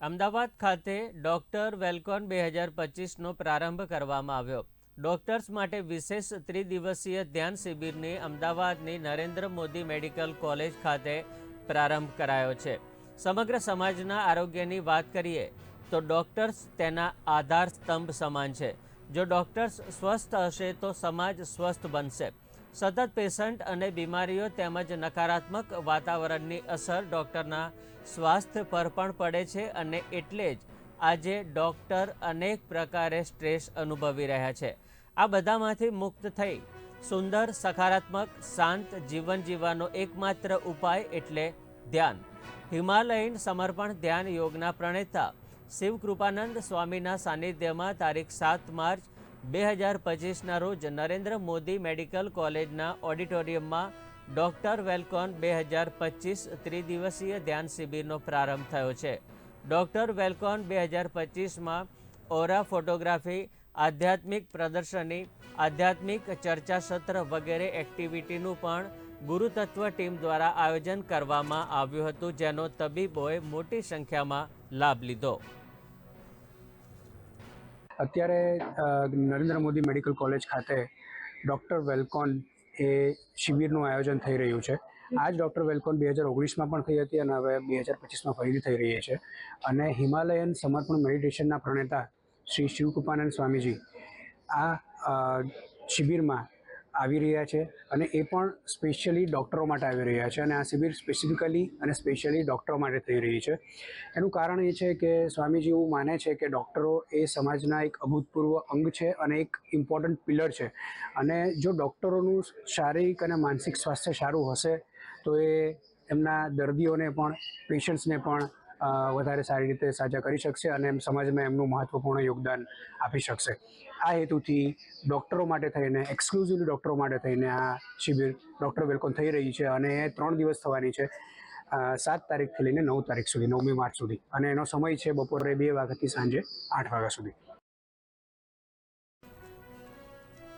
અમદાવાદ ખાતે ડોક્ટર વેલકોન બે હજાર પચીસનો પ્રારંભ કરવામાં આવ્યો. ડોક્ટર્સ માટે વિશેષ ત્રિદિવસીય ધ્યાન શિબિરની અમદાવાદની નરેન્દ્ર મોદી મેડિકલ કોલેજ ખાતે પ્રારંભ કરાયો છે. સમગ્ર સમાજના આરોગ્યની વાત કરીએ, તો ડોક્ટર્સ તેના આધાર સ્તંભ સમાન છે. જો ડોક્ટર્સ સ્વસ્થ હશે, તો સમાજ સ્વસ્થ બનશે. સતત પેશન્ટ અને બીમારીઓ તેમજ નકારાત્મક વાતાવરણની અસર ડૉક્ટરના સ્વાસ્થ્ય પર પણ પડે છે અને એટલે જ આજે ડૉક્ટર અનેક પ્રકારે સ્ટ્રેસ અનુભવી રહ્યા છે. આ બધામાંથી મુક્ત થઈ સુંદર, સકારાત્મક, શાંત જીવન જીવવાનો એકમાત્ર ઉપાય એટલે ધ્યાન. હિમાલયન સમર્પણ ધ્યાન યોગના પ્રણેતા શિવ કૃપાનંદ સ્વામીના સાનિધ્યમાં તારીખ સાત માર્ચ બે હજાર પચીસના રોજ નરેન્દ્ર મોદી મેડિકલ કોલેજના ઓડિટોરિયમમાં ડૉક્ટર વેલકોન બે હજાર પચીસ ત્રિદિવસીય ધ્યાન શિબિરનો પ્રારંભ થયો છે. ડૉક્ટર વેલકોન બે હજાર પચીસમાં ઓરા ફોટોગ્રાફી, આધ્યાત્મિક પ્રદર્શની, આધ્યાત્મિક ચર્ચા સત્ર વગેરે એક્ટિવિટીનું પણ ગુરુતત્વ ટીમ દ્વારા આયોજન કરવામાં આવ્યું હતું, જેનો તબીબોએ મોટી સંખ્યામાં લાભ લીધો. અત્યારે Narendra Modi medical college doctor doctor વેલકોન એ શિબિરનું આયોજન થઈ રહ્યું છે. આ જ ડૉક્ટર વેલકોન બે હજાર ઓગણીસમાં પણ થઈ હતી અને હવે બે હજાર પચીસમાં ફરીથી થઈ રહી છે. અને હિમાલયન સમર્પણ મેડિટેશનના પ્રણેતા શ્રી શિવકૃપાનંદ સ્વામીજી આ શિબિરમાં આવી રહ્યા છે અને એ પણ સ્પેશિયલી ડૉક્ટરો માટે આવી રહ્યા છે અને આ શિબિર સ્પેસિફિકલી અને સ્પેશિયલી ડૉક્ટરો માટે થઈ રહી છે. એનું કારણ એ છે કે સ્વામીજી એવું માને છે કે ડૉક્ટરો એ સમાજના એક અભૂતપૂર્વ અંગ છે અને એક ઇમ્પોર્ટન્ટ પિલર છે. અને જો ડૉક્ટરોનું શારીરિક અને માનસિક સ્વાસ્થ્ય સારું હશે તો એ એમના દર્દીઓને પણ પેશન્ટ્સને પણ વધારે સારી રીતે સાજા કરી શકશે અને એમ સમાજમાં એમનું મહત્ત્વપૂર્ણ યોગદાન આપી શકશે. આ હેતુથી ડૉક્ટરો માટે થઈને એક્સક્લુઝિવલી ડૉક્ટરો માટે થઈને આ શિબિર ડૉક્ટર વેલકમ થઈ રહી છે અને એ ત્રણ દિવસ થવાની છે. સાત તારીખથી લઈને નવ તારીખ સુધી, નવમી માર્ચ સુધી. અને એનો સમય છે બપોરે બે વાગ્યાથી સાંજે આઠ વાગ્યા સુધી.